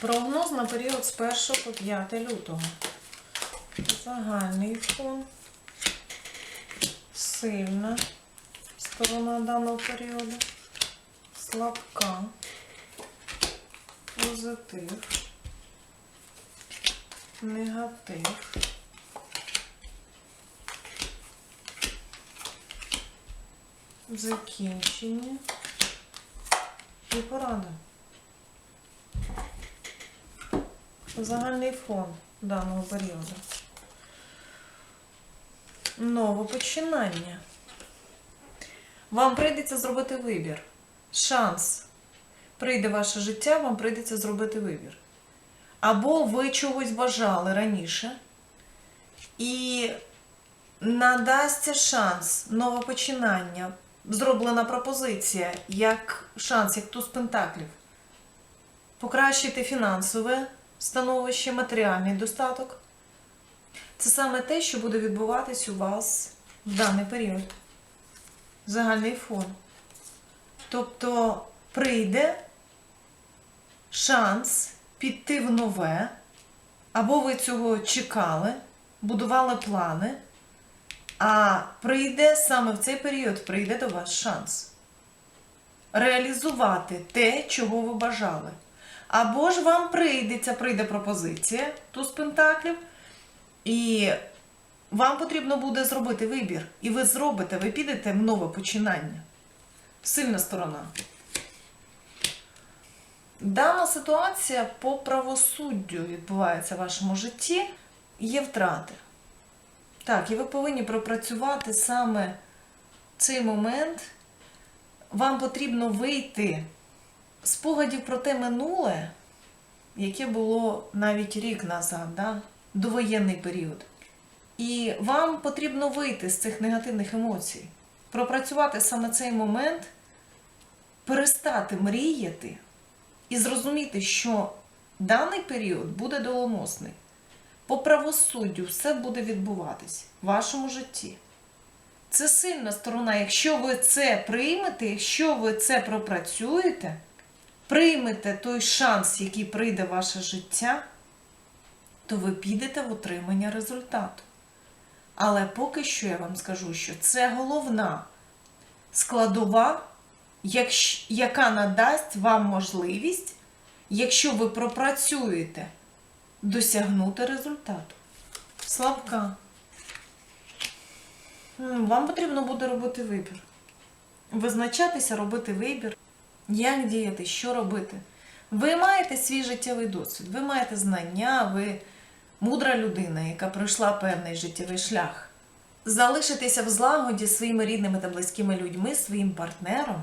Прогноз на період з 1 по 5 лютого. Загальний фон. Сильна сторона даного періоду. Слабка. Позитив. Негатив. Закінчення. І порада. Загальний фон даного періоду. Новопочинання. Вам прийдеться зробити вибір. Шанс. Прийде ваше життя, вам прийдеться зробити вибір. Або ви чогось бажали раніше, і надасться шанс новопочинання. Зроблена пропозиція, як шанс, як туз пентаклів. Покращити фінансове становище, матеріальний достаток. Це саме те, що буде відбуватись у вас в даний період. Загальний фон. Тобто прийде шанс піти в нове, або ви цього чекали, будували плани, а прийде саме в цей період прийде до вас шанс реалізувати те, чого ви бажали. Або ж вам прийдеться, прийде пропозиція туз пентаклів, і вам потрібно буде зробити вибір. І ви зробите, ви підете в нове починання. Сильна сторона. Дана ситуація по правосуддю відбувається в вашому житті, є втрати. Так, і ви повинні пропрацювати саме цей момент. Вам потрібно вийти спогадів про те минуле, яке було навіть рік назад, да? довоєнний період. І вам потрібно вийти з цих негативних емоцій, пропрацювати саме цей момент, перестати мріяти і зрозуміти, що даний період буде доленосний. По правосуддю все буде відбуватись в вашому житті. Це сильна сторона. Якщо ви це приймете, якщо ви це пропрацюєте, приймете той шанс, який прийде ваше життя, то ви підете в отримання результату. Але поки що я вам скажу, що це головна складова, яка надасть вам можливість, якщо ви пропрацюєте, досягнути результату. Слабка. Вам потрібно буде робити вибір. Визначатися, робити вибір, як діяти, що робити. Ви маєте свій життєвий досвід, ви маєте знання, ви мудра людина, яка пройшла певний життєвий шлях. Залишитися в злагоді своїми рідними та близькими людьми, своїм партнером,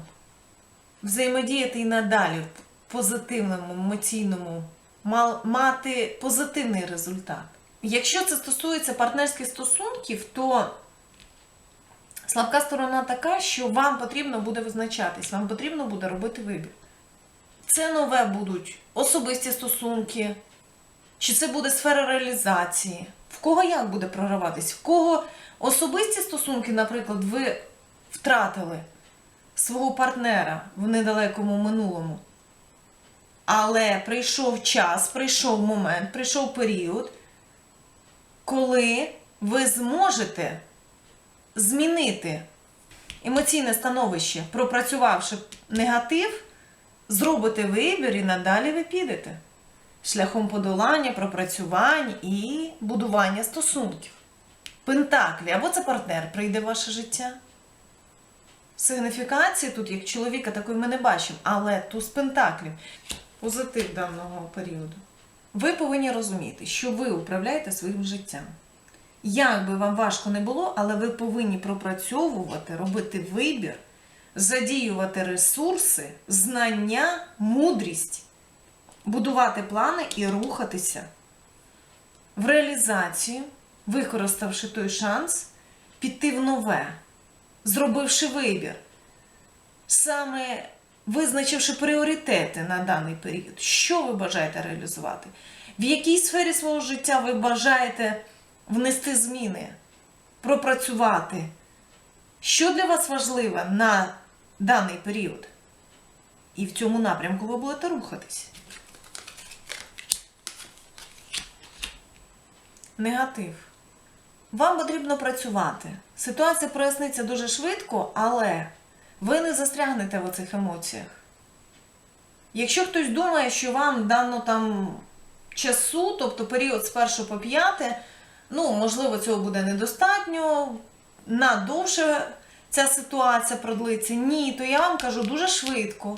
взаємодіяти і надалі в позитивному, емоційному, мати позитивний результат. Якщо це стосується партнерських стосунків, то Слабка сторона така, що вам потрібно буде визначатись, вам потрібно буде робити вибір. Це нове будуть особисті стосунки, чи це буде сфера реалізації. В кого як буде прориватись? В кого особисті стосунки, наприклад, ви втратили свого партнера в недалекому минулому. Але прийшов час, прийшов момент, прийшов період, коли ви зможете змінити емоційне становище, пропрацювавши негатив, зробите вибір і надалі ви підете шляхом подолання, пропрацювань і будування стосунків. Пентаклі, або це партнер прийде в ваше життя. Сигніфікації тут, як чоловіка, такої ми не бачимо, але туз пентаклів позитив даного періоду. Ви повинні розуміти, що ви управляєте своїм життям. Як би вам важко не було, але ви повинні пропрацьовувати, робити вибір, задіювати ресурси, знання, мудрість, будувати плани і рухатися в реалізацію, використавши той шанс, піти в нове, зробивши вибір, саме визначивши пріоритети на даний період, що ви бажаєте реалізувати, в якій сфері свого життя ви бажаєте внести зміни, пропрацювати. Що для вас важливе на даний період? І в цьому напрямку ви будете рухатись. Негатив. Вам потрібно працювати. Ситуація проясниться дуже швидко, але ви не застрягнете в цих емоціях. Якщо хтось думає, що вам дано там часу, тобто період з 1 по 5, ну, можливо, цього буде недостатньо, надовше ця ситуація продлиться. Ні, то я вам кажу дуже швидко.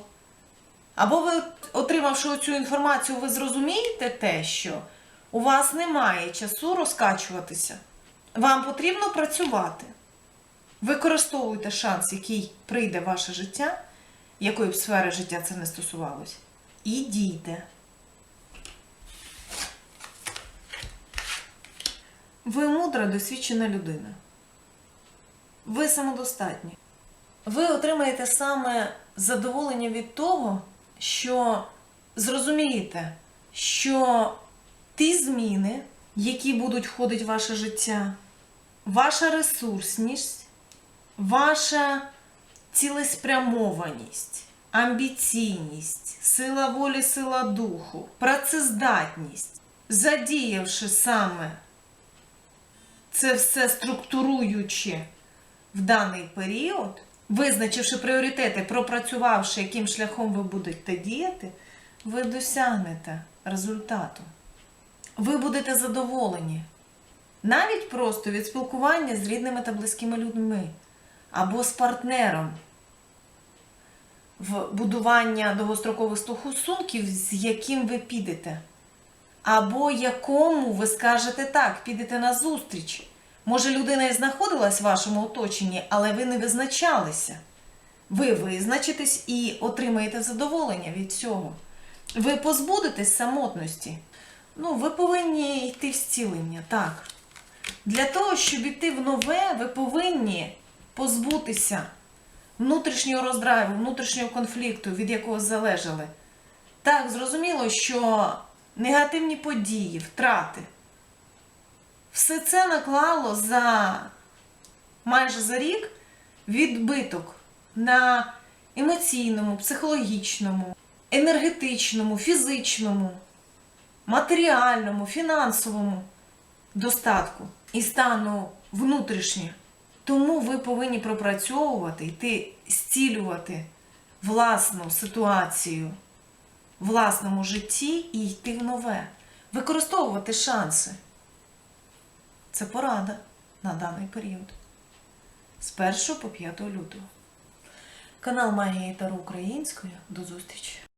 Або ви, отримавши цю інформацію, ви зрозумієте те, що у вас немає часу розкачуватися. Вам потрібно працювати. Використовуйте шанс, який прийде в ваше життя, якої б сфери життя це не стосувалось. І дійте. Ви мудра, досвідчена людина. Ви самодостатні. Ви отримаєте саме задоволення від того, що зрозумієте, що ті зміни, які будуть входити в ваше життя, ваша ресурсність, ваша цілеспрямованість, амбіційність, сила волі, сила духу, працездатність, задіявши саме це все структуруючи в даний період, визначивши пріоритети, пропрацювавши, яким шляхом ви будете діяти, ви досягнете результату. Ви будете задоволені. Навіть просто від спілкування з рідними та близькими людьми або з партнером в будування довгострокових стосунків, з яким ви підете, або якому ви скажете так, підете на зустріч. Може, людина і знаходилась в вашому оточенні, але ви не визначалися. Ви визначитесь і отримаєте задоволення від цього. Ви позбудетесь самотності. Ну, ви повинні йти в зцілення, так. Для того, щоб йти в нове, ви повинні позбутися внутрішнього роздрайву, внутрішнього конфлікту, від якого залежали. Так, зрозуміло, що негативні події, втрати. Все це наклало за майже за рік відбиток на емоційному, психологічному, енергетичному, фізичному, матеріальному, фінансовому достатку і стану внутрішнє. Тому ви повинні пропрацьовувати, йти зцілювати власну ситуацію власному житті і йти в нове, використовувати шанси. Це порада на даний період. З 1 по 5 лютого. Канал Магія Тару Українською. До зустрічі!